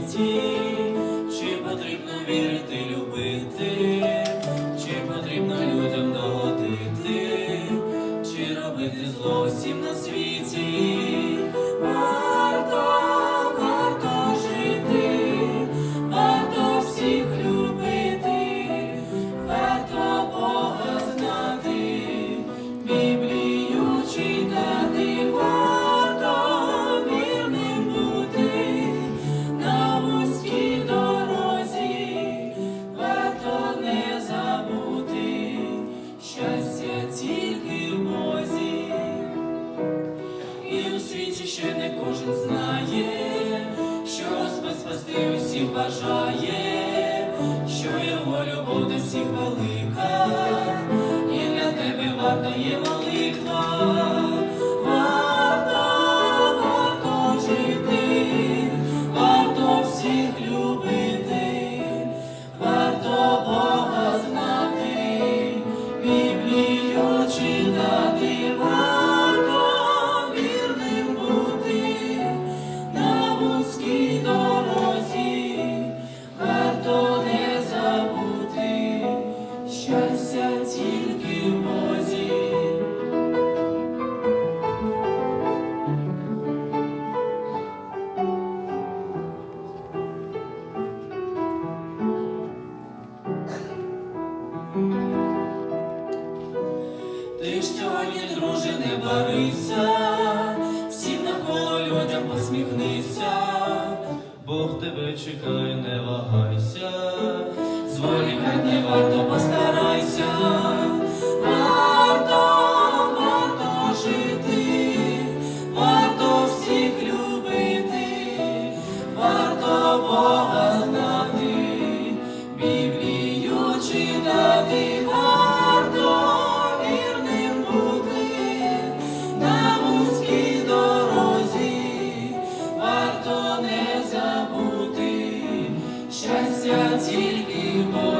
житті, чи потрібно вірити? Ще не кожен знає, що Господь спасти усіх бажає, що його любов до всіх велика, і для тебе варта є молитва, щастя тільки в. Ти ж сьогодні, друже, не барися, всім навколо людям посміхнися, Бог тебе чекає, не вагайся, зволікать не варто, постарайся, варто, жити, варто всіх любити, варто Бога щастя тільки Бог.